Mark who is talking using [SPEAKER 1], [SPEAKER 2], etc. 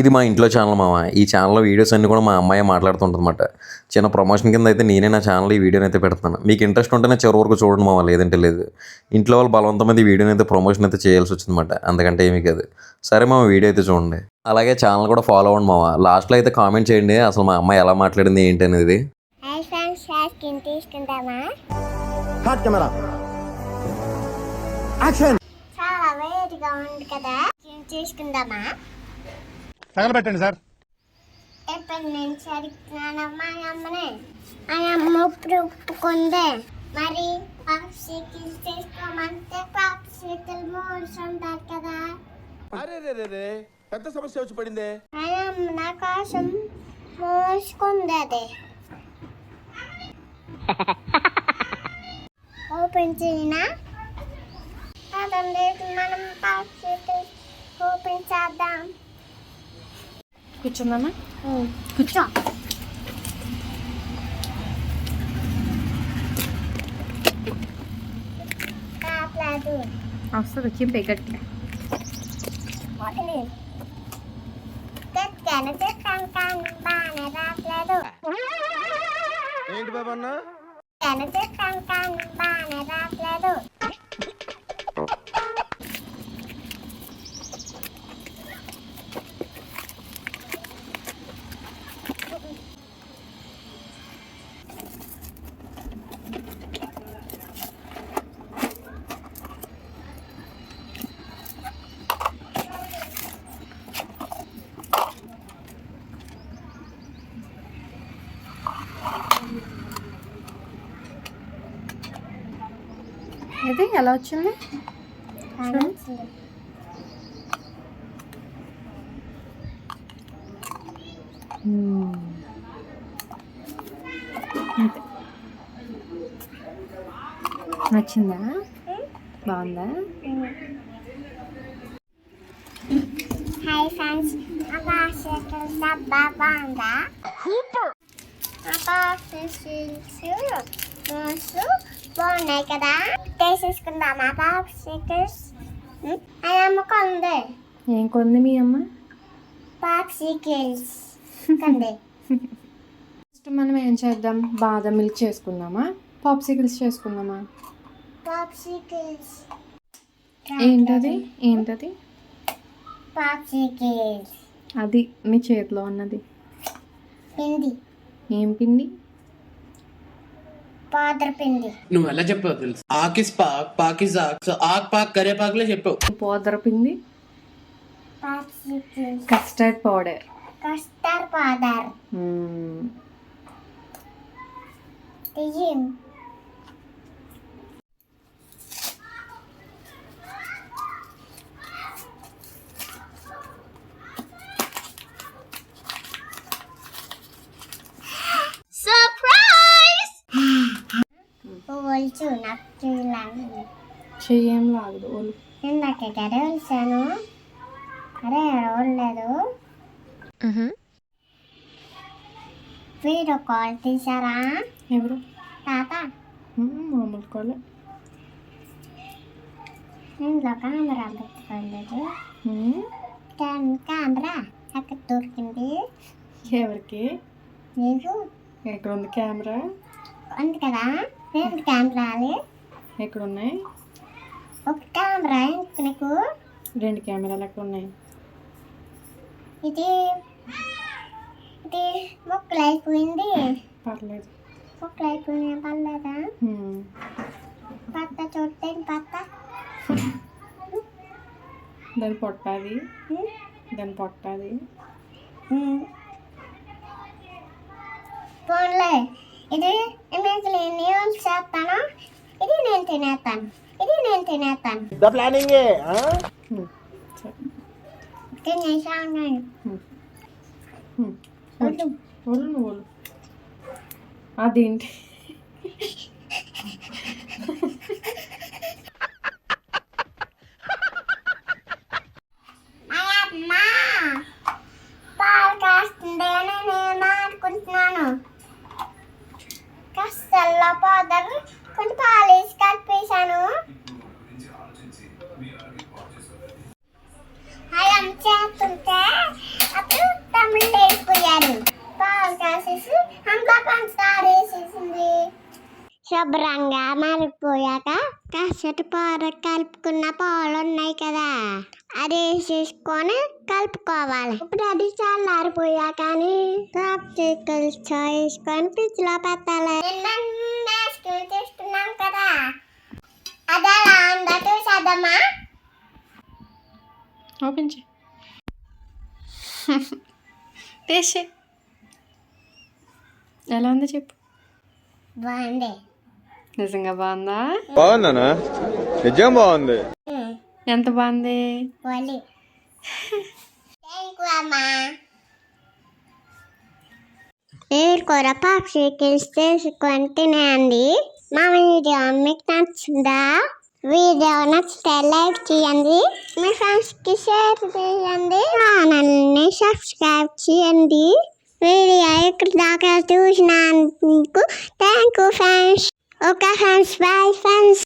[SPEAKER 1] ఇది మా ఇంట్లో ఛానల్ మామ. ఈ ఛానల్లో వీడియోస్ అన్ని కూడా మా అమ్మాయి మాట్లాడుతుంటుందన్నమాట చిన్న ప్రమోషన్ కింద అయితే నేనే నా ఛానల్ ఈ వీడియోని అయితే పెడుతున్నాను మీకు ఇంట్రెస్ట్ ఉంటేనే చివరి వరకు చూడండి మామ లేదంటే లేదు. ఇంట్లో వాళ్ళు బలవంతం మీద ఈ వీడియోని అయితే ప్రమోషన్ అయితే చేయాల్సి వచ్చిందన్నమాట. అందుకంటే ఏమీ కాదు. సరే మామ వీడియో అయితే చూడండి. అలాగే ఛానల్ కూడా ఫాలో అవ్వండి మామ. లాస్ట్లో అయితే కామెంట్ చేయండి. అసలు మా అమ్మాయి ఎలా మాట్లాడింది ఏంటి అనేది.
[SPEAKER 2] చాలా వేడిగా ఉంది కదా. తీసుకుందామా
[SPEAKER 3] తగలబెట్టండి సార్.
[SPEAKER 2] ఎప్పుడు నేను సరిగ్గా మా అమ్మనే. మా అమ్మ ఇప్పుడు ఒప్పుకుందే. మరి పాప్సికల్ చేసుకోమంటే పాప్సికల్ మోడ్స్ ఉంటారు కదా.
[SPEAKER 4] అరే రే రే రే పెద్ద సమస్య వచ్చి పడిందే.
[SPEAKER 2] మా అమ్మ నా కోసం మోసుకుంది అది ఓపెన్ చేయనా? అదండి మనం పాప్సికల్ ఓపెన్ చేద్దాం.
[SPEAKER 5] కూర్చుందామా?
[SPEAKER 2] కూర్చో.
[SPEAKER 5] వస్తుంది
[SPEAKER 2] బాగానే రావట్లేదు
[SPEAKER 4] ఏంటి బాబా
[SPEAKER 5] ఇది ఎలా వచ్చింది. అంతే. నచ్చిందా? బాగుందా?
[SPEAKER 2] హాయ్ ఫ్రెండ్స్ ఆ బాక్సెస్ డబ్బా బాగుందా? ఆ బాక్సెస్ మోసు బాగున్నాయి కదా? తీసేసుకుందాం ఆ బాక్సికల్స్ అది అమ్ముకుంది
[SPEAKER 5] ఏం కొంది మీ అమ్మ?
[SPEAKER 2] బాక్సికల్స్ కంది
[SPEAKER 5] ఫస్ట్ మనం ఏం చేద్దాం? బాదం మిల్క్ చేసుకుందామా? పాప్సికల్స్ చేసుకుందామా?
[SPEAKER 2] బాక్సికల్స్
[SPEAKER 5] ఏంటది? ఏంటది?
[SPEAKER 2] బాక్సికల్స్
[SPEAKER 5] అది మీ చేతిలో ఉన్నది.
[SPEAKER 2] పిండి.
[SPEAKER 5] ఏం పిండి?
[SPEAKER 2] పౌడర్ పిండి.
[SPEAKER 6] నువ్వు ఎలా చెప్పావు తెలుసు. ఆకిస్ పాక్ పాకిజాక్ సో ఆక్ పాక్ కరే పాక్లే చెప్పావు.
[SPEAKER 5] పోదర పిండి.
[SPEAKER 2] బాక్సికల్స్
[SPEAKER 5] కస్టర్డ్ పౌడర్.
[SPEAKER 2] Custard powder. తీయం పోల్చు నాకు చూడాలి
[SPEAKER 5] చెయ్యేం లాగదు
[SPEAKER 2] ఇందాక కరే వచ్చాను అరే రావట్లేదు వీడియో కాల్ తీసారా
[SPEAKER 5] ఎవరు?
[SPEAKER 2] తాత.
[SPEAKER 5] మ్మ్, మామూలు కాలే.
[SPEAKER 2] ఇంట్లో కెమెరా పెట్టుకోలేదు కెమెరా ఎక్కడ దొరికింది?
[SPEAKER 5] ఎవరికి?
[SPEAKER 2] నీకు?
[SPEAKER 5] ఎక్కడ ఉంది కెమెరా?
[SPEAKER 2] ఉంది కదా? రెండు కెమెరాలు
[SPEAKER 5] ఎక్కడ ఉన్నాయి
[SPEAKER 2] ఒక కెమెరా నీకు.
[SPEAKER 5] రెండు కెమెరాలు ఎక్కడ ఉన్నాయి
[SPEAKER 2] ఇది ఇది మొక్కలు అయిపోయింది.
[SPEAKER 5] పర్లేదు.
[SPEAKER 2] మొక్కలు అయిపోయినాయి పర్లేదా. పత్త చూస్తే పత్త.
[SPEAKER 5] దాని పొట్టది. దాని పొట్టది.
[SPEAKER 2] పోన్లే. ఇది ఇమేజ్ నేను చేస్తాను? ఇది నేను తినేస్తాను. ఇది నేను తినేస్తాను.
[SPEAKER 3] ద ప్లానింగ్
[SPEAKER 2] తినేసా ఉన్నాను?
[SPEAKER 5] అదేంటి?
[SPEAKER 2] పౌడర్ కొంచెం పాలేసి కలిపేశాను. అవి అంచేస్తుంటే అప్పుడు పాలు కాసేసి అంతా శుభ్రంగా మరిపోయాక కాసేపు పాలు కలుపుకున్న పాలు ఉన్నాయి కదా. అది వేసేసుకొని కలుపుకోవాలి. ఇప్పుడు అది చల్లారిపోయాక పాప్సికల్స్ వేసుకొని పిచ్చిలో పెట్టాలి. తీసుకున్నాం కదా. అది ఎలా ఉందో చూసేద్దామా?
[SPEAKER 5] ఓపెన్ చేయి. టేస్ట్ చేయి ఎలా ఉందో చెప్పు.
[SPEAKER 2] బాగుంది.
[SPEAKER 5] నిజంగా బాగుందా?
[SPEAKER 3] బాగుందనా నిజం బాగుంది.
[SPEAKER 5] ఎంత బాగుంది?
[SPEAKER 2] పోలి థ్యాంక్ యూ అమ్మా చేసుకొని మా వీడియో మీకు నచ్చిందా? వీడియో నచ్చితే లైక్ చేయండి. మీ ఫ్రెండ్స్కి షేర్ చేయండి. ఛానల్ని సబ్స్క్రైబ్ చేయండి. వీడియో ఇక్కడ దాకా చూసినందుకు thank you friends. Okay friends bye friends.